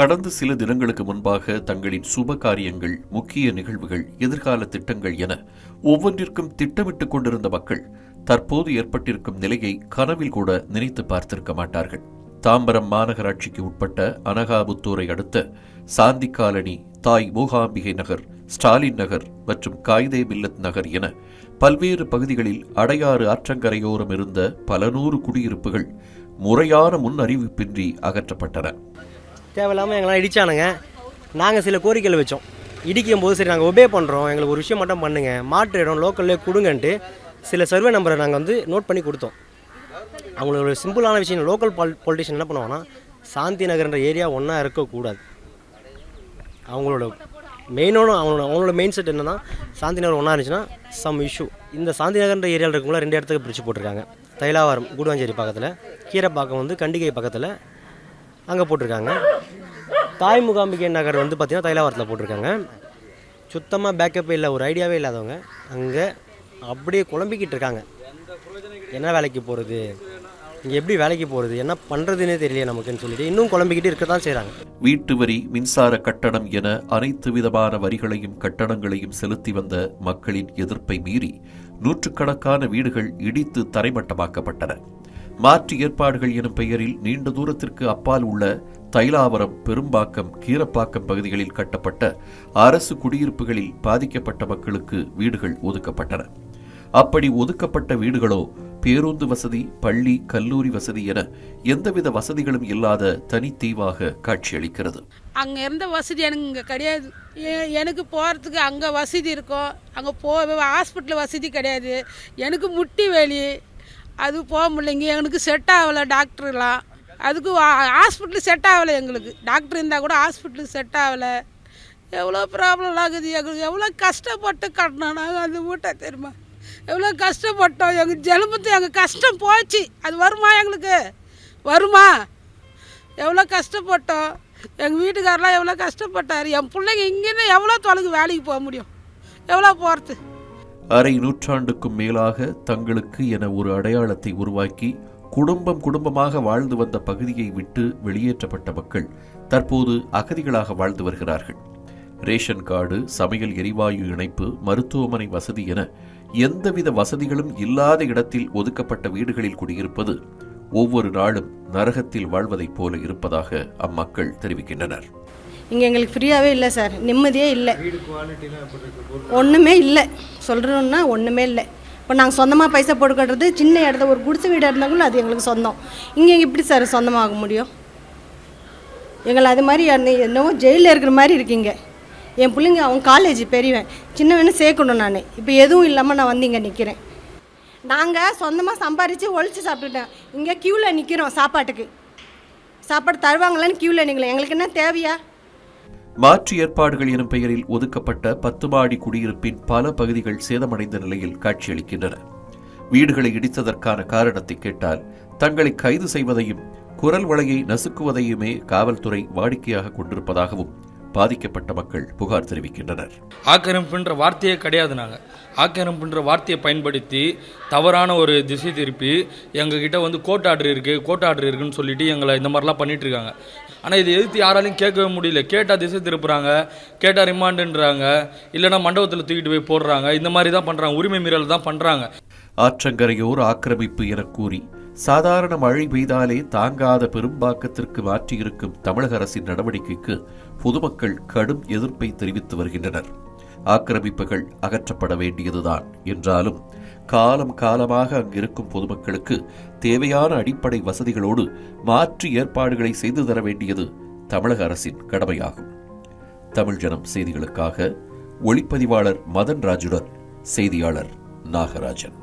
கடந்த சில தினங்களுக்கு முன்பாக தங்களின் சுப காரியங்கள் முக்கிய நிகழ்வுகள் எதிர்கால திட்டங்கள் என ஒவ்வொன்றிற்கும் திட்டமிட்டுக் கொண்டிருந்த மக்கள் தற்போது ஏற்பட்டிருக்கும் நிலையை கனவில் கூட நினைத்து பார்த்திருக்க மாட்டார்கள். தாம்பரம் மாநகராட்சிக்கு உட்பட்ட அனகாபுத்தூரை அடுத்த சாந்தி காலனி தாய் மூகாம்பிகை நகர் ஸ்டாலின் நகர் மற்றும் காயிதே மில்லத் நகர் என பல்வேறு பகுதிகளில் அடையாறு ஆற்றங்கரையோரம் இருந்த பல நூறு குடியிருப்புகள் முறையான முன் அறிவிப்பின்றி அகற்றப்பட்டன. தேவையில்லாமல் எங்களாம் இடித்தானுங்க நாங்கள் சில கோரிக்கைகள் வச்சோம். இடிக்கும் போது சரி நாங்கள் ஒபே பண்ணுறோம் எங்களுக்கு ஒரு விஷயம் மட்டும் பண்ணுங்க. மாற்று இடம் லோக்கல்லே கொடுங்கன்ட்டு சில சர்வே நம்பரை நாங்கள் வந்து நோட் பண்ணி கொடுத்தோம். அவங்களோட ஒரு சிம்பிளான விஷயம் லோக்கல் பால் பொலிட்டிஷியன் என்ன பண்ணுவாங்கன்னா சாந்தி நகர்ன்ற ஏரியா ஒன்றா இருக்கக்கூடாது. அவங்களோட மெயினோட அவங்களோட அவங்களோட மெயின் செட் என்னன்னா சாந்தி நகர் ஒன்றா இருந்துச்சுன்னா சம் இஷ்யூ இந்த சாந்தி நகர்ன்ற ஏரியாவில் இருக்கவங்கள ரெண்டு இடத்துக்கு பிரித்து போட்டிருக்காங்க. தைலாவரம் கூடுவாஞ்சேரி பக்கத்தில் கீரைப்பாக்கம் வந்து கண்டிகை பக்கத்தில் அங்கே போட்டிருக்காங்க. தாய் முகாம்பிகை நகர் வந்து பார்த்திங்கன்னா தைலாவரத்தில் போட்டிருக்காங்க. சுத்தமாக பேக்கப்பே இல்லை ஒரு ஐடியாவே இல்லாதவங்க அங்கே அப்படியே குழம்பிக்கிட்டு இருக்காங்க. என்ன வேலைக்கு போகிறது இங்கே எப்படி வேலைக்கு போகிறது என்ன பண்ணுறதுன்னே தெரியல நமக்குன்னு சொல்லிட்டு இன்னும் குழம்பிக்கிட்டு இருக்க தான் செய்கிறாங்க வீட்டு வரி மின்சார கட்டணம் என அனைத்து விதமான வரிகளையும் கட்டணங்களையும் செலுத்தி வந்த மக்களின் எதிர்ப்பை மீறி நூற்றுக்கணக்கான வீடுகள் இடித்து தரைமட்டமாக்கப்பட்டன. மாற்று ஏற்பாடுகள் எனும் பெயரில் நீண்ட தூரத்திற்கு அப்பால் உள்ள தைலாவரம் பெரும்பாக்கம் கீரப்பாக்கம் பகுதிகளில் கட்டப்பட்ட அரசு குடியிருப்புகளில் பாதிக்கப்பட்ட மக்களுக்கு வீடுகள் ஒதுக்கப்பட்டன. அப்படி ஒதுக்கப்பட்ட வீடுகளோ பேருந்து வசதி பள்ளி கல்லூரி வசதி என எந்தவித வசதிகளும் இல்லாத தனித்தீவாக காட்சியளிக்கிறது. அங்கே இருந்த வசதி எனக்கு இங்கே கிடையாது. எனக்கு போகிறதுக்கு அங்கே வசதி இருக்கும் அங்கே போ ஹாஸ்பிட்டல் வசதி கிடையாது. எனக்கு முட்டி வேலி அது போக முடியலைங்க. எங்களுக்கு செட் ஆகலை டாக்டர்லாம். அதுக்கு ஹாஸ்பிட்டல் செட் ஆகலை எங்களுக்கு. டாக்டர் இருந்தால் கூட ஹாஸ்பிட்டல் செட் ஆகலை. எவ்வளோ ப்ராப்ளம் ஆகுது எங்களுக்கு. எவ்வளோ கஷ்டப்பட்டு கட்டினோம் நாங்கள் அந்த வீட்டை தெரியுமா? எவ்வளோ கஷ்டப்பட்டோம். எங்கள் ஜெலும்பத்து எங்கள் கஷ்டம் போச்சு. அது வருமா எங்களுக்கு? வருமா? எவ்வளோ கஷ்டப்பட்டோம். எங்கள் வீட்டுக்காரெலாம் எவ்வளோ கஷ்டப்பட்டார். என் பிள்ளைங்க இங்கேருந்து எவ்வளோ தொலைக்கு வேலைக்கு போக முடியும்? எவ்வளோ போகிறது அரை நூற்றாண்டுக்கும் மேலாக தங்களுக்கு என ஒரு அடையாளத்தை உருவாக்கி குடும்பம் குடும்பமாக வாழ்ந்து வந்த பகுதியை விட்டு வெளியேற்றப்பட்ட மக்கள் தற்போது அகதிகளாக வாழ்ந்து வருகிறார்கள். ரேஷன் கார்டு சமையல் எரிவாயு இணைப்பு மருத்துவமனை வசதி என எந்தவித வசதிகளும் இல்லாத இடத்தில் ஒதுக்கப்பட்ட வீடுகளில் குடியிருப்பது ஒவ்வொரு நாளும் நரகத்தில் வாழ்வதைப் போல இருப்பதாக அம்மக்கள் தெரிவிக்கின்றனர். இங்கே எங்களுக்கு ஃப்ரீயாகவே இல்லை சார் நிம்மதியே இல்லை. ஒன்றுமே இல்லை. சொல்கிறோன்னா ஒன்றுமே இல்லை. இப்போ நாங்கள் சொந்தமாக பைசா போட்டு கட்டுறது சின்ன இடத்த ஒரு குடிசை வீடு இருந்தாலும் அது எங்களுக்கு சொந்தம். இங்கே எப்படி சார் சொந்தமாக முடியும்? எங்களை அது மாதிரி என்னவோ ஜெயிலில் இருக்கிற மாதிரி இருக்கீங்க. என் பிள்ளைங்க அவன் காலேஜ் பெரியவன். சின்னவனு சேர்க்கணும் நான். இப்போ எதுவும் இல்லாமல் நான் வந்து இங்கே நிற்கிறேன் நாங்கள் சொந்தமாக சம்பாரித்து ஒழிச்சு சாப்பிட்டுட்டேன் இங்கே க்யூவில் நிற்கிறோம் சாப்பாட்டுக்கு. சாப்பாடு தருவாங்களான்னு க்யூவில் நிற்கல எங்களுக்கு என்ன தேவையா? மாற்று ஏற்பாடுகள் எனும் பெயரில் ஒதுக்கப்பட்ட பத்து மாடி குடியிருப்பின் பல பகுதிகள் சேதமடைந்த நிலையில் காட்சியளிக்கின்றன. வீடுகளை இடித்ததற்கான காரணத்தை கேட்டால் தங்களை கைது செய்வதையும் குரல் வளையை நசுக்குவதையுமே காவல்துறை வாடிக்கையாக கொண்டிருப்பதாகவும் பாதிக்கப்பட்ட மக்கள் புகார் தெரிவிக்கின்றனர். ஆக்கிரமிப்புன்ற வார்த்தையே கிடையாது நாங்கள் ஆக்கிரமிப்புன்ற வார்த்தையை பயன்படுத்தி தவறான ஒரு திசை திருப்பி எங்ககிட்ட வந்து கோர்ட் ஆர்டர் இருக்குது கோர்ட் ஆர்டர் இருக்குன்னு சொல்லிட்டு எங்களை இந்த மாதிரிலாம் பண்ணிட்டு இருக்காங்க. ஆனால் இதை எதிர்த்து யாராலையும் கேட்கவே முடியல. கேட்டால் திசை திருப்புறாங்க கேட்டால் ரிமாண்டுன்றாங்க இல்லைன்னா மண்டபத்தில் தூக்கிட்டு போய் போடுறாங்க. இந்த மாதிரி தான் பண்ணுறாங்க உரிமை மீறல் தான் பண்ணுறாங்க ஆற்றங்கரையோர் ஆக்கிரமிப்பு எனக் கூறி சாதாரண மழை பெய்தாலே தாங்காத பெரும்பாக்கத்திற்கு மாற்றியிருக்கும் தமிழக அரசின் நடவடிக்கைக்கு பொதுமக்கள் கடும் எதிர்ப்பை தெரிவித்து வருகின்றனர். ஆக்கிரமிப்புகள் அகற்றப்பட வேண்டியதுதான் என்றாலும் காலம் காலமாக அங்கிருக்கும் பொதுமக்களுக்கு தேவையான அடிப்படை வசதிகளோடு மாற்று ஏற்பாடுகளை செய்து தர வேண்டியது தமிழக அரசின் கடமையாகும். தமிழ் ஜனம் செய்திகளுக்காக ஒளிப்பதிவாளர் மதன் ராஜுடன் செய்தியாளர் நாகராஜன்.